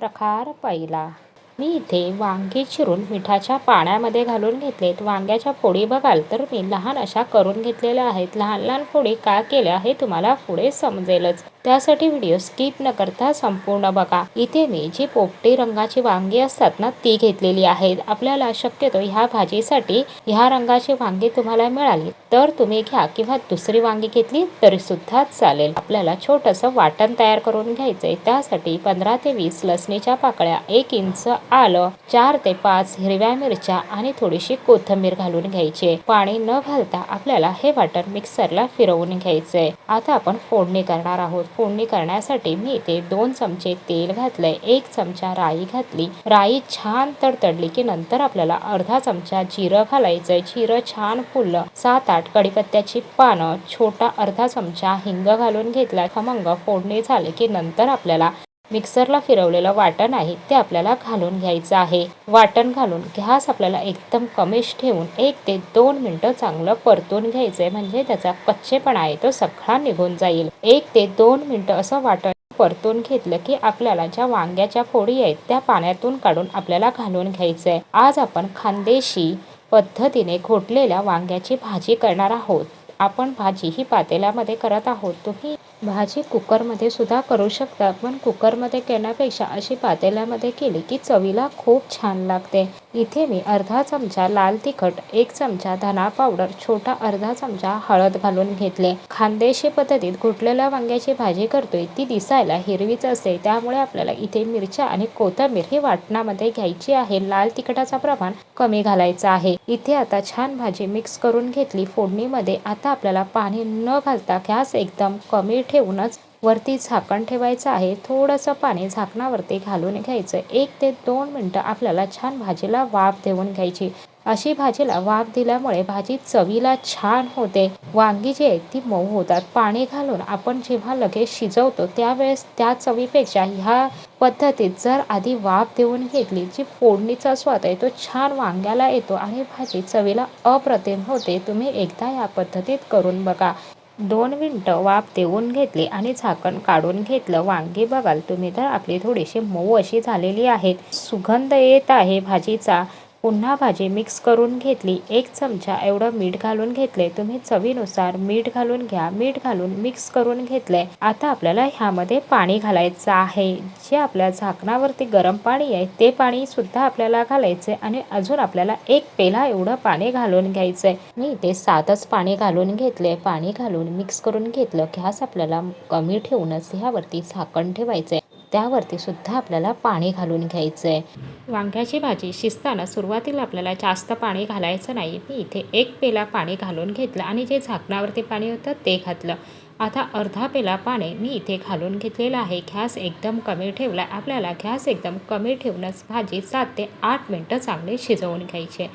प्रकार पहिला. मी इथे वांगी चिरून मिठाच्या पाण्यामध्ये घालून घेतलेत. वांग्याच्या फोडी बघाल तर मी लहान अशा करून घेतलेल्या आहेत. लहान लहान फोडी का केल्या हे तुम्हाला पुढे समजेलच. त्यासाठी व्हिडिओ स्किप न करता संपूर्ण बघा. इथे मी जी पोपटी रंगाची वांगी असतात ना ती घेतलेली आहेत. आपल्याला शक्यतो ह्या भाजीसाठी ह्या रंगाची वांगी तुम्हाला मिळाली तर तुम्ही घ्या किंवा दुसरी वांगी घेतली तरी सुद्धा चालेल. आपल्याला छोटंसं वाटण तयार करून घ्यायचंय. त्यासाठी पंधरा ते वीस लसणीच्या पाकळ्या एक इंच आलं चार ते पाच हिरव्या मिरच्या आणि थोडीशी कोथिंबीर घालून घ्यायची. पाणी न घालता आपल्याला हे वाटण मिक्सरला फिरवून घ्यायचंय. आता आपण फोडणी करणार आहोत. फोडणी करण्यासाठी मी इथे दोन चमचे तेल घातलंय. एक चमचा राई घातली. राई छान तडतडली की नंतर आपल्याला अर्धा चमचा जिरं घालायचंय. जिरं छान फुललं सात आठ कडीपत्त्याची पानं. छोटा अर्धा चमचा हिंग घालून घेतला. खमंग फोडणी झाले की नंतर आपल्याला मिक्सरला फिरवलेलं वाटण आहे ते आपल्याला घालून घ्यायचं आहे. वाटण घालून घास आपल्याला एकदम कमीश ठेवून एक ते दोन मिनटं चांगलं परतून घ्यायचंय म्हणजे त्याचा कच्चेपणा आहे तो सगळा निघून जाईल. एक ते दोन मिनटं असं वाटण परतून घेतलं की आपल्याला ज्या वांग्याच्या फोडी आहेत त्या पाण्यातून काढून आपल्याला घालून घ्यायचंय. आज आपण खानदेशी पद्धतीने घोटलेल्या वांग्याची भाजी करणार आहोत. आपण भाजी ही पातेल्यामध्ये करत आहोत. तुम्ही भाजी कुकरमध्ये सुद्धा करू शकता पण कुकरमध्ये केण्यापेक्षा अशी पातेल्यामध्ये केली की चवीला खूप छान लागते. इथे मी अर्धा चमचा लाल तिखट एक चमचा धना पावडर छोटा अर्धा चमचा हळद घालून घेतले. खानदेशी पद्धतीत घुटलेल्या वांग्याची भाजी करतोय ती दिसायला हिरवीच असते. त्यामुळे आपल्याला इथे मिरच्या आणि कोथिंबीर ही वाटणामध्ये घ्यायची आहे. लाल तिखटाचा प्रमाण कमी घालायचं आहे. इथे आता छान भाजी मिक्स करून घेतली फोडणीमध्ये. आता आपल्याला पाणी न घालता गॅस एकदम कमी ठेवूनच वरती झाकण ठेवायचं आहे. थोडंसं पाणी झाकणावरती घालून घ्यायचं. एक ते दोन मिनटं आपल्याला छान भाजीला वाफ देऊन घ्यायची. अशी भाजीला वाफ दिल्यामुळे भाजी चवीला छान होते. वांगी जी आहेत ती मऊ होतात. पाणी घालून आपण जेव्हा लगेच शिजवतो त्यावेळेस त्या चवीपेक्षा ह्या पद्धतीत जर आधी वाफ देऊन घेतली जी फोडणीचा स्वाद आहे तो छान वांग्याला येतो आणि भाजी चवीला अप्रतिम होते. तुम्ही एकदा या पद्धतीत करून बघा. दोन मिनटं वाफ देऊन घेतली आणि झाकण काढून घेतलं. वांगी बघाल तुम्ही तर आपली थोडीशी मऊ अशी झालेली आहेत. सुगंध येत आहे भाजीचा. पुन्हा भाजी मिक्स करून घेतली. एक चमचा एवढं मीठ घालून घेतले. तुम्ही चवीनुसार मीठ घालून घ्या. मीठ घालून मिक्स करून घेतले. आता आपल्याला ह्यामध्ये पाणी घालायचं आहे. जे आपल्या झाकणावरती गरम पाणी आहे ते पाणी सुद्धा आपल्याला घालायचंय आणि अजून आपल्याला एक पेला एवढं पाणी घालून घ्यायचंय. मी इथे सातच पाणी घालून घेतले. पाणी घालून मिक्स करून घेतलं. गॅस आपल्याला कमी ठेवूनच ह्यावरती झाकण ठेवायचंय. त्यावरती सुद्धा आपल्याला पाणी घालून घ्यायचं आहे वांग्याची भाजी शिजताना सुरुवातीला आपल्याला जास्त पाणी घालायचं नाही. मी इथे एक पेला पाणी घालून घेतलं आणि जे झाकणावरती पाणी होतं ते घातलं. आता अर्धा पेला पाणी मी इथे घालून घेतलेलं आहे. गॅस एकदम कमी ठेवला. आपल्याला गॅस एकदम कमी ठेवूनच भाजी सात ते आठ मिनटं चांगली शिजवून घ्यायची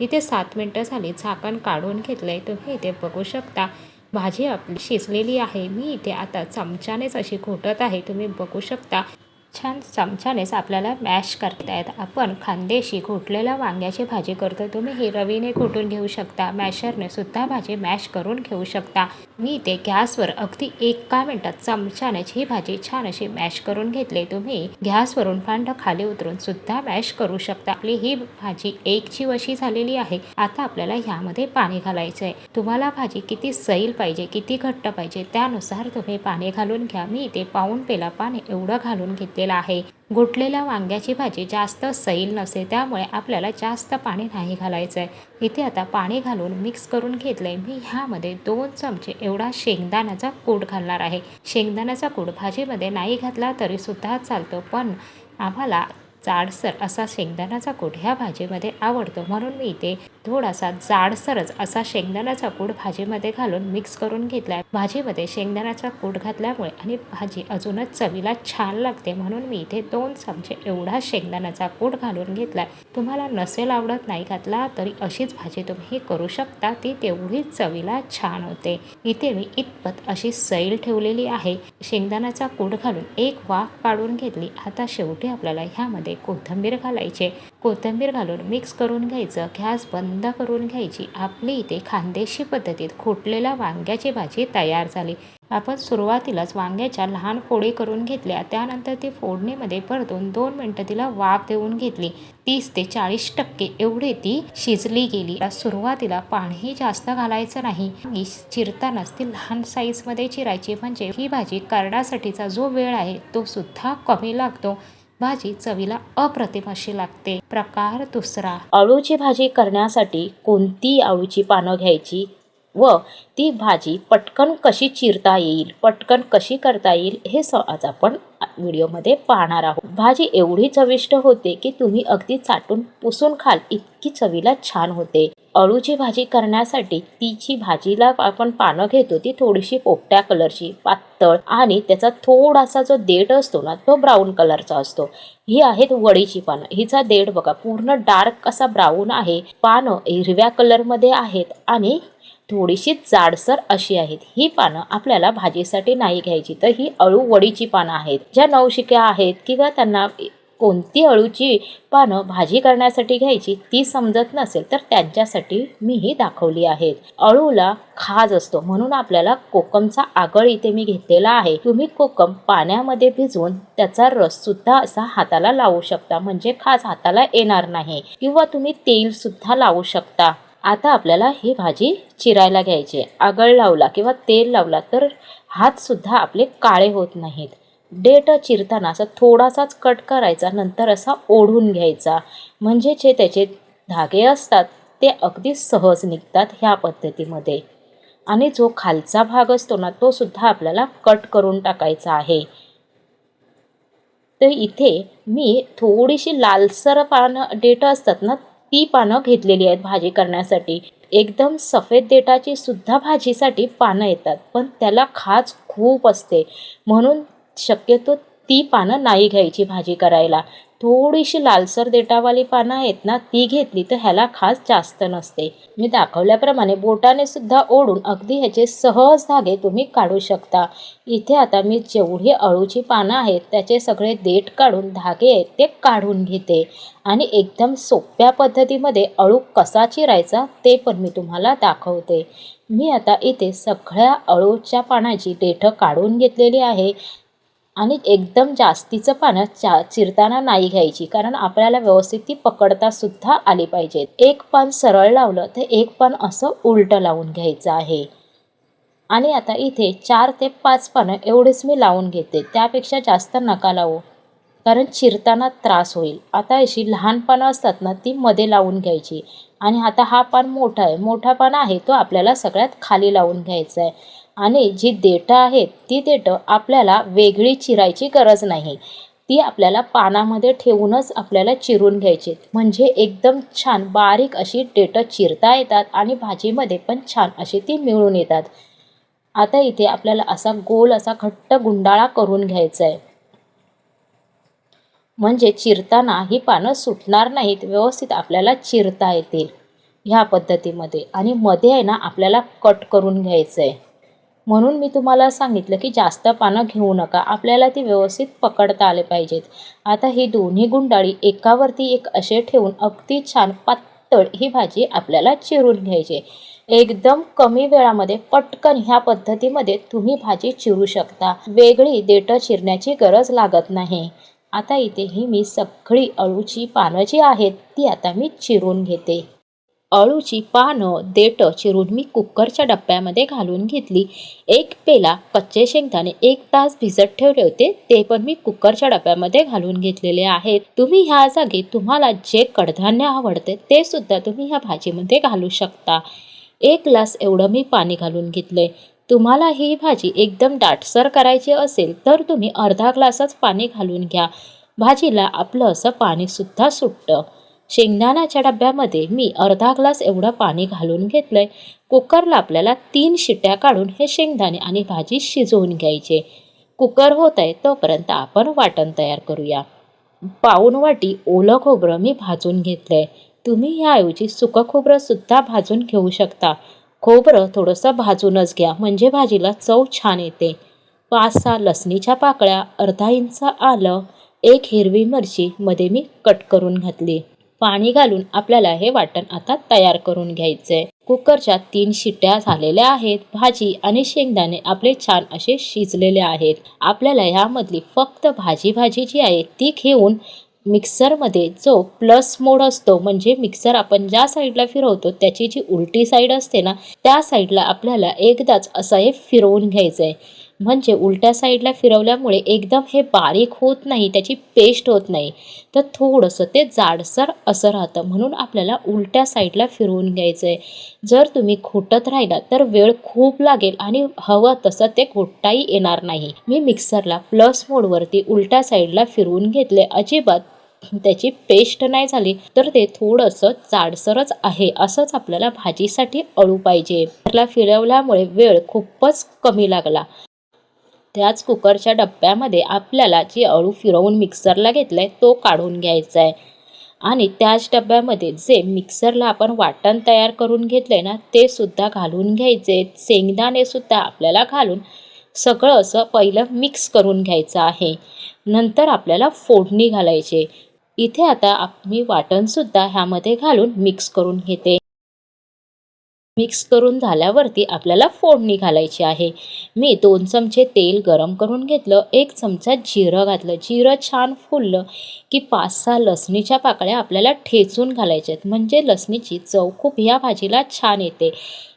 इथे सात मिनटं झाली. झाकण काढून घेतलं आहे तुम्ही इथे बघू शकता. भाजी आपली शिजलेली आहे. मी इथे आता चमच्यानेच अशी घोटत आहे. तुम्ही बघू शकता छान चमच्यानेच आपल्याला मॅश करता येत आपण खांदेशी घोटलेल्या वांग्याची भाजी करतो. तुम्ही ही रवीने घोटून घेऊ शकता. मॅशरने सुद्धा भाजी मॅश करून घेऊ शकता. मी इथे गॅसवर अगदी एका मिनटात चमच्यानेच ही भाजी छान अशी मॅश करून घेतली. तुम्ही गॅसवरून भांड खाली उतरून सुद्धा मॅश करू शकता. आपली ही भाजी एक जीव अशी झालेली आहे. आता आपल्याला ह्यामध्ये पाणी घालायचं आहे तुम्हाला भाजी किती सैल पाहिजे किती घट्ट पाहिजे त्यानुसार तुम्ही पाणी घालून घ्या. मी इथे पाऊन पेला पाणी एवढं घालून घेतलेलं आहे. घुटलेल्या वांग्याची भाजी जास्त सैल नसते त्यामुळे आपल्याला जास्त पाणी नाही घालायचं आहे इथे आता पाणी घालून मिक्स करून घेतलं. आहे मी ह्यामध्ये दोन चमचे एवढा शेंगदाण्याचा कूट घालणार आहे. शेंगदाण्याचा कूट भाजीमध्ये नाही घातला तरीसुद्धा चालतो पण आम्हाला जाडसर असा शेंगदाण्याचा कूट ह्या भाजीमध्ये आवडतो. म्हणून मी इथे थोडासा जाडसरच असा शेंगदाण्याचा कूट भाजीमध्ये घालून मिक्स करून घेतला आहे भाजीमध्ये शेंगदाण्याचा कूट घातल्यामुळे आणि भाजी अजूनच चवीला छान लागते म्हणून मी इथे दोन चमचे एवढा शेंगदाण्याचा कूट घालून घेतला आहे तुम्हाला नसेल आवडत नाही घातला तरी अशीच भाजी तुम्ही करू शकता ती तेवढी चवीला छान होते. इथे मी इतपत अशी सैल ठेवलेली आहे. शेंगदाण्याचा कूट घालून एक वाफ काढून घेतली. आता शेवटी आपल्याला ह्यामध्ये कोथिंबीर घालायचे कोथिंबीर घालून मिक्स करून घ्यायचं. गॅस बंद करून घ्यायची. आपली इथे खानदेशी पद्धतीत खोटलेल्या वांग्याची भाजी तयार झाली. आपण सुरुवातीलाच वांग्याच्या लहान फोडी करून घेतल्या. त्यानंतर ती फोडणीमध्ये परतून दोन मिनटं तिला वाफ देऊन घेतली. तीस ते चाळीस टक्के एवढी ती शिजली गेली. सुरुवातीला पाणीही जास्त घालायचं नाही. चिरतानाच ती लहान साईजमध्ये चिरायची. म्हणजे ही भाजी करण्यासाठीचा जो वेळ आहे तो सुद्धा कमी लागतो. भाजी चवीला अप्रतिम अशी लागते. प्रकार दुसरा. अळूची भाजी करण्यासाठी कोणती अळूची पानं घ्यायची व ती भाजी पटकन कशी चिरता येईल पटकन कशी करता येईल हे स आज आपण व्हिडिओमध्ये पाहणार आहोत. भाजी एवढी चविष्ट होते की तुम्ही अगदी चाटून पुसून खाल इतकी चवीला छान होते. अळूची भाजी करण्यासाठी तिची भाजीला आपण पानं घेतो ती थोडीशी पोपट्या कलरची पातळ आणि त्याचा थोडासा जो देठ असतो ना तो ब्राऊन कलरचा असतो. ही आहेत वडीची पानं. हिचा देठ बघा पूर्ण डार्क असा ब्राऊन आहे. पानं हिरव्या कलरमध्ये आहेत आणि थोडीशी जाडसर अशी आहेत. ही पानं आपल्याला भाजीसाठी नाही घ्यायची. तर ही अळू वडीची पानं आहेत. ज्या नवशिक्या आहेत किंवा त्यांना कोणती अळूची पानं भाजी करण्यासाठी घ्यायची ती समजत नसेल तर त्यांच्यासाठी मी ही दाखवली आहेत. अळूला खाज असतो म्हणून आपल्याला कोकमचा आगळ इथे मी घेतलेला आहे. तुम्ही कोकम पाण्यामध्ये भिजवून त्याचा रस सुद्धा असा हाताला लावू शकता म्हणजे खाज हाताला येणार नाही किंवा तुम्ही तेल सुद्धा लावू शकता. आता आपल्याला ही भाजी चिरायला घ्यायची आगळ लावला किंवा तेल लावला तर हात सुद्धा आपले काळे होत नाहीत. डेट चिरताना असा थोडासाच कट करायचा नंतर असा ओढून घ्यायचा. म्हणजे जे त्याचे धागे असतात ते अगदी सहज निघतात ह्या पद्धतीमध्ये. आणि जो खालचा भाग असतो ना तो सुद्धा आपल्याला कट करून टाकायचा आहे. तर इथे मी थोडीशी लालसर पानं डेट असतात ना ती पानं घेतलेली आहेत भाजी करण्यासाठी. एकदम सफेद देठाची सुद्धा भाजीसाठी पानं येतात पण त्याला खाज खूप असते. म्हणून शक्यतो ती पानं नाही घ्यायची भाजी करायला. थोडीशी लालसर देठावाली पानं आहेत ना ती घेतली तर ह्याला खास जास्त नसते. मी दाखवल्याप्रमाणे बोटाने सुद्धा ओढून अगदी ह्याचे सहज धागे तुम्ही काढू शकता. इथे आता मी जेवढी अळूची पानं आहेत त्याचे सगळे देठ काढून धागे आहेत ते काढून घेते. आणि एकदम सोप्या पद्धतीमध्ये अळू कसा चिरायचा ते पण मी तुम्हाला दाखवते. मी आता इथे सगळ्या अळूच्या पानाची देठं काढून घेतलेली आहे. आणि एकदम जास्तीचं पानं चा चिरताना नाही घ्यायची. कारण आपल्याला व्यवस्थित ती पकडता सुद्धा आली पाहिजेत. एक पान सरळ लावलं तर एक पान असं उलटं लावून घ्यायचं आहे. आणि आता इथे चार ते पाच पानं एवढेच मी लावून घेते. त्यापेक्षा जास्त नका लावू. कारण चिरताना त्रास होईल. आता अशी लहान पानं असतात ना ती मध्ये लावून घ्यायची. आणि आता हा पान मोठा आहे. मोठा पान आहे तो आपल्याला सगळ्यात खाली लावून घ्यायचा आहे. आणि जी देठं आहेत ती देठं आपल्याला वेगळी चिरायची गरज नाही. ती आपल्याला पानामध्ये ठेवूनच आपल्याला चिरून घ्यायची. म्हणजे एकदम छान बारीक अशी देठं चिरता येतात आणि भाजीमध्ये पण छान अशी ती मिळून येतात. आता इथे आपल्याला असा गोल असा घट्ट गुंडाळा करून घ्यायचा आहे. म्हणजे चिरताना ही पानं सुटणार नाहीत व्यवस्थित आपल्याला चिरता येतील ह्या पद्धतीमध्ये. आणि मध्ये आहे ना आपल्याला कट करून घ्यायचं आहे. म्हणून मी तुम्हाला सांगितलं की जास्त पानं घेऊ नका. आपल्याला ती व्यवस्थित पकडता आले पाहिजेत. आता ही दोन्ही गुंडाळी एकावरती एक असे ठेवून अगदी छान पातळ ही भाजी आपल्याला चिरून घ्यायची. एकदम कमी वेळामध्ये पटकन ह्या पद्धतीमध्ये तुम्ही भाजी चिरू शकता. वेगळी देठं चिरण्याची गरज लागत नाही. आता इथे ही मी सगळी अळूची पानं जी आहेत ती आता मी चिरून घेते. अळूची पानं देठं चिरून मी कुकरच्या डब्यामध्ये घालून घेतली. एक पेला कच्चे शेंगदाणे एक तास भिजत ठेवले होते ते पण मी कुकरच्या डब्यामध्ये घालून घेतलेले आहेत. तुम्ही ह्या जागी तुम्हाला जे कडधान्य आवडते ते सुद्धा तुम्ही ह्या भाजीमध्ये घालू शकता. एक ग्लास एवढं मी पाणी घालून घेतले. तुम्हाला ही भाजी एकदम दाटसर करायची असेल तर तुम्ही अर्धा ग्लासच पाणी घालून घ्या. भाजीला आपलं असं पाणीसुद्धा सुटतं. शेंगदाण्याच्या डब्यामध्ये मी अर्धा ग्लास एवढं पाणी घालून घेतलं आहे कुकरला आपल्याला तीन शिट्ट्या काढून हे शेंगदाणे आणि भाजी शिजवून घ्यायचे. कुकर होत आहे तोपर्यंत आपण वाटण तयार करूया. पाऊण वाटी ओलं खोबरं मी भाजून घेतलं आहे तुम्ही याऐवजी सुकं खोबरंसुद्धा भाजून घेऊ शकता. खोबरं थोडंसं भाजूनच घ्या म्हणजे भाजीला चव छान येते. पाच सहा लसणीच्या पाकळ्या अर्धा इंच आलं एक हिरवी मिरची मध्ये मी कट करून घातली. पाणी घालून आपल्याला हे वाटण आता तयार करून घ्यायचं आहे कुकरच्या तीन शिट्ट्या झालेल्या आहेत. भाजी आणि शेंगदाणे आपले छान असे शिजलेले आहेत. आपल्याला ह्यामधली फक्त भाजी भाजी जी आहे ती घेऊन मिक्सरमध्ये जो प्लस मोड असतो म्हणजे मिक्सर आपण ज्या साईडला फिरवतो त्याची जी उलटी साईड असते ना त्या साईडला आपल्याला एकदाच असं हे फिरवून घ्यायचं आहे म्हणजे उलट्या साईडला फिरवल्यामुळे एकदम हे बारीक होत नाही त्याची पेस्ट होत नाही. तर थोडंसं ते जाडसर असं राहतं म्हणून आपल्याला उलट्या साईडला फिरवून घ्यायचं आहे जर तुम्ही घोटत राहिला तर वेळ खूप लागेल आणि हवं तसं ते घोटताही येणार नाही. मी मिक्सरला प्लस मोडवरती उलट्या साईडला फिरवून घेतले अजिबात त्याची पेस्ट नाही झाली तर ते थोडंसं जाडसरच आहे असंच आपल्याला भाजीसाठी अळू पाहिजे. त्याला फिरवल्यामुळे वेळ खूपच कमी लागला. त्याच कुकरच्या डब्यामध्ये आपल्याला जी अळू फिरवून मिक्सरला घेतलं आहे तो काढून घ्यायचा आहे आणि त्याच डब्यामध्ये जे मिक्सरला आपण वाटण तयार करून घेतलं आहे ना ते सुद्धा घालून घ्यायचे. शेंगदाणे सुद्धा आपल्याला घालून सगळं असं पहिलं मिक्स करून घ्यायचं आहे. नंतर आपल्याला फोडणी घालायचे. इथे आता मी वाटणसुद्धा ह्यामध्ये घालून मिक्स करून घेते. मिक्स करून झाल्यावरती आपल्याला फोडणी घालायची आहे. मी दोन चमचे तेल गरम करून घेतलं. एक चमचा जिरं घातलं. जिरं छान फुललं की पाच सहा लसणीच्या पाकळ्या आपल्याला ठेचून घालायच्या आहेत. म्हणजे लसणीची चव खूप ह्या भाजीला छान येते.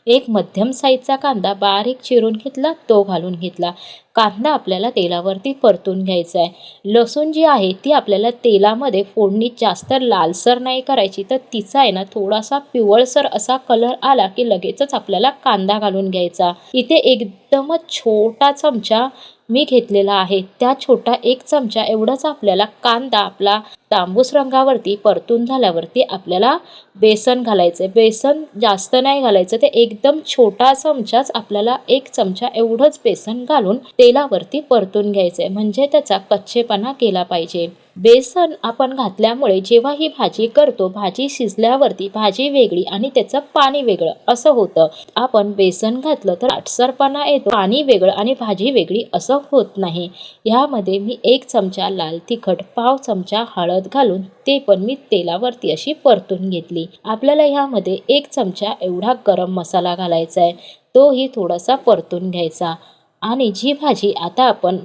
एक मध्यम साईजचा कांदा बारीक चिरून घेतला तो घालून घेतला. कांदा आपल्याला तेलावरती परतून घ्यायचा आहे लसूण जी आहे ती आपल्याला तेलामध्ये फोडणी जास्त लालसर नाही करायची तर तिचा आहे ना थोडासा पिवळसर असा कलर आला की लगेचच आपल्याला कांदा घालून घ्यायचा. इथे एकदमच छोटा चमचा मी घेतलेला आहे. त्या छोटा एक चमचा एवढाच आपल्याला कांदा आपला तांबूस रंगावरती परतून झाल्यावरती आपल्याला बेसन घालायचं आहे बेसन जास्त नाही घालायचं. ते एकदम छोटा चमचाच आपल्याला एक चमचा एवढंच बेसन घालून तेलावरती परतून घ्यायचं आहे म्हणजे त्याचा कच्चेपणा केला पाहिजे. बेसन आपण घातल्यामुळे जेव्हा ही भाजी करतो भाजी शिजल्यावरती भाजी वेगळी आणि त्याचं पाणी वेगळं. असं होतं. आपण बेसन घातलं तर आटसरपणा येतो. पाणी वेगळं आणि भाजी वेगळी असं होत नाही. ह्यामध्ये मी एक चमचा लाल तिखट पाव चमचा हळद घालून ते पण मी तेलावरती अशी परतून घेतली. आपल्याला ह्यामध्ये एक चमचा एवढा गरम मसाला घालायचा आहे. तोही थोडासा परतून घ्यायचा. आणि जी भाजी आता आपण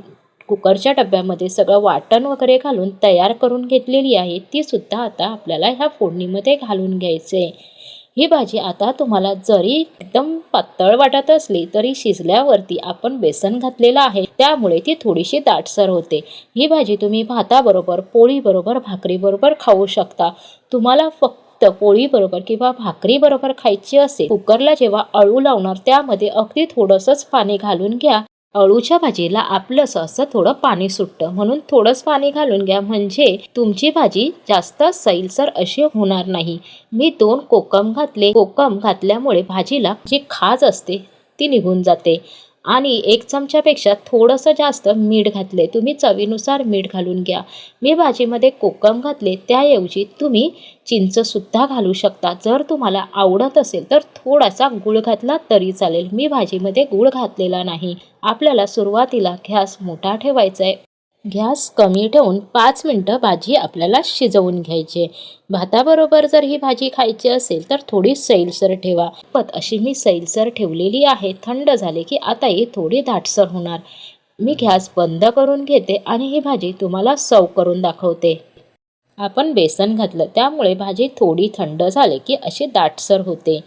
कुकरच्या डब्यामध्ये सगळं वाटण वगैरे घालून तयार करून घेतलेली आहे ती सुद्धा आता आपल्याला ह्या फोडणीमध्ये घालून घ्यायचे ही भाजी आता तुम्हाला जरी एकदम पातळ वाटत असली तरी शिजल्यावरती आपण बेसन घातलेलं आहे त्यामुळे ती थोडीशी दाटसर होते. ही भाजी तुम्ही भाताबरोबर पोळीबरोबर भाकरीबरोबर खाऊ शकता. तुम्हाला फक्त पोळीबरोबर किंवा भाकरीबरोबर खायची असेल कुकरला जेव्हा अळू लावणार त्यामध्ये अगदी थोडंसंच पाणी घालून घ्या. अळूच्या भाजीला आपलंसं असं थोडं पाणी सुटतं. म्हणून थोडंच पाणी घालून घ्या. म्हणजे तुमची भाजी जास्त सैलसर अशी होणार नाही. मी दोन कोकम घातले. कोकम घातल्यामुळे भाजीला जी खाज असते ती निघून जाते. आणि एक चमच्यापेक्षा थोडंसं जास्त मीठ घातले तुम्ही चवीनुसार मीठ घालून घ्या. मी भाजीमध्ये कोकम घातले त्याऐवजी तुम्ही चिंचसुद्धा घालू शकता. जर तुम्हाला आवडत असेल तर थोडासा गूळ घातला तरी चालेल. मी भाजीमध्ये गूळ घातलेला नाही. आपल्याला सुरुवातीला गॅस मोठा ठेवायचा आहे गॅस कमी ठेवून पाच मिनटं भाजी आपल्याला शिजवून घ्यायची. भाताबरोबर जर ही भाजी खायची असेल तर थोडी सैलसर ठेवा. पत अशी मी सैलसर ठेवलेली आहे. थंड झाले की आता ही थोडी दाटसर होणार. मी गॅस बंद करून घेते आणि ही भाजी तुम्हाला सव करून दाखवते. आपण बेसन घातलं. त्यामुळे भाजी थोडी थंड झाली की अशी दाटसर होते.